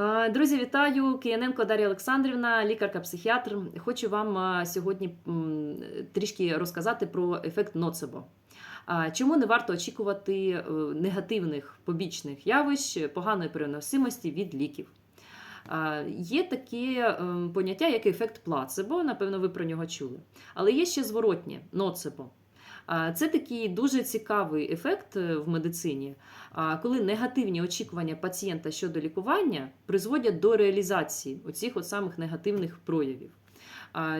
Е, Друзі, вітаю! Кияненко Дар'я Олександрівна, лікарка-психіатр. Хочу вам е, сьогодні трішки розказати про ефект ноцебо. Чому не варто очікувати е, негативних побічних явищ поганої переносимості від ліків? Є таке поняття, як ефект плацебо, напевно, ви про нього чули. Але є ще зворотнє ноцебо. Це такий дуже цікавий ефект е, в медицині, коли негативні очікування пацієнта щодо лікування призводять до реалізації оцих от самих негативних проявів.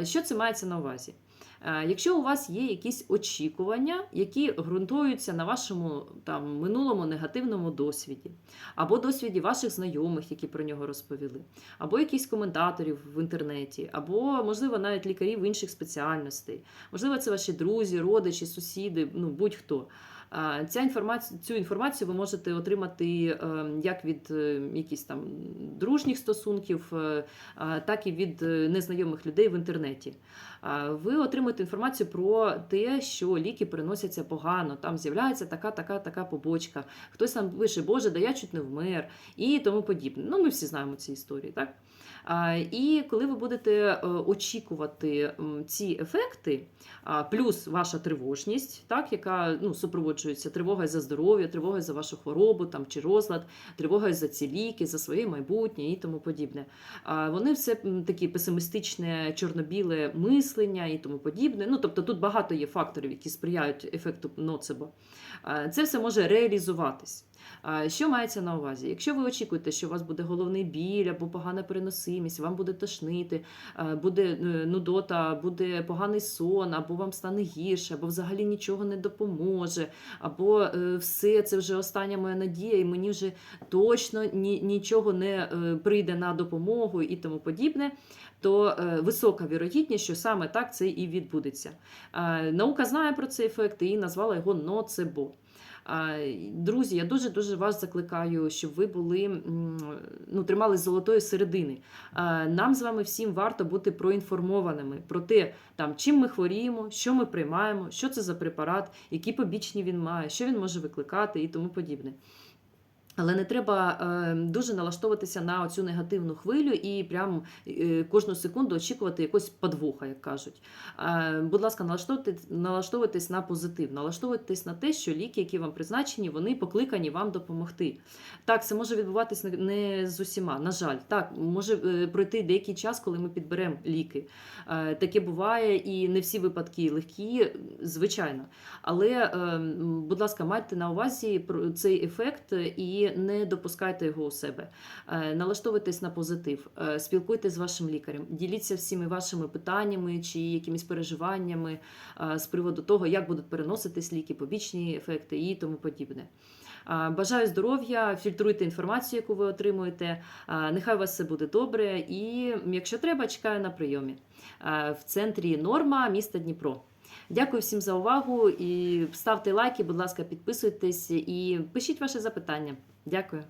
Що це мається на увазі? А, Якщо у вас є якісь очікування, які ґрунтуються на вашому там минулому негативному досвіді, або досвіді ваших знайомих, які про нього розповіли, або якісь коментаторів в інтернеті, або, можливо, навіть лікарів інших спеціальностей, можливо, це ваші друзі, родичі, сусіди, ну будь-хто. Ця інформація, цю інформацію ви можете отримати е, як від е, якісь там дружніх стосунків, е, так і від незнайомих людей в інтернеті. Ви отримуєте інформацію про те, що ліки переносяться погано, там з'являється така, така, така побочка. Хтось там пише, Боже, да я чуть не вмер, і тому подібне. Ну, ми всі знаємо ці історії, так? І коли ви будете очікувати ці ефекти, плюс ваша тривожність, так, яка ну, супроводжується Тривога за здоров'я, тривога за вашу хворобу там, чи розлад, тривога за ці ліки, за своє майбутнє і тому подібне. А, Вони все такі песимістичне, чорно-біле мислення і тому подібне. Ну, тобто тут багато є факторів, які сприяють ефекту ноцебо. Це все може реалізуватись. Що мається на увазі? Якщо ви очікуєте, що у вас буде головний біль або погана переносимість, вам буде тошнити, буде е, нудота, буде поганий сон, або вам стане гірше, або взагалі нічого не допоможе, або е, все це вже остання моя надія, і мені вже точно нічого не е, прийде на допомогу і тому подібне. То висока вірогідність, що саме так це і відбудеться. Наука знає про цей ефект і назвала його ноцебо. Друзі, я дуже дуже вас закликаю, щоб ви були ну, тримали золотої середини. Нам з вами всім варто бути проінформованими про те, там, чим ми хворіємо, що ми приймаємо, що це за препарат, які побічні він має, що він може викликати і тому подібне. Але не треба е, дуже налаштовуватися на цю негативну хвилю і прям е, кожну секунду очікувати якогось подвоха, як кажуть. Е, будь ласка, налаштовуйтесь, на позитив, налаштовуйтесь на те, що ліки, які вам призначені, вони покликані вам допомогти. Так, це може відбуватись не- з усіма. На жаль, так може пройти деякий час, коли ми підберемо ліки. Таке буває, і не всі випадки легкі, звичайно. Але, е, будь ласка, майте на увазі цей ефект і не допускайте його у себе. Е, Налаштовуйтесь на позитив, е, спілкуйтесь з вашим лікарем, діліться всіми вашими питаннями чи якимись переживаннями е, з приводу того, як будуть переноситись ліки, побічні ефекти і тому подібне. Бажаю здоров'я, фільтруйте інформацію, яку ви отримуєте. Нехай у вас все буде добре. І якщо треба, чекаю на прийомі в центрі Норма міста Дніпро. Дякую всім за увагу і ставте лайки, будь ласка, підписуйтесь і пишіть ваші запитання. Дякую.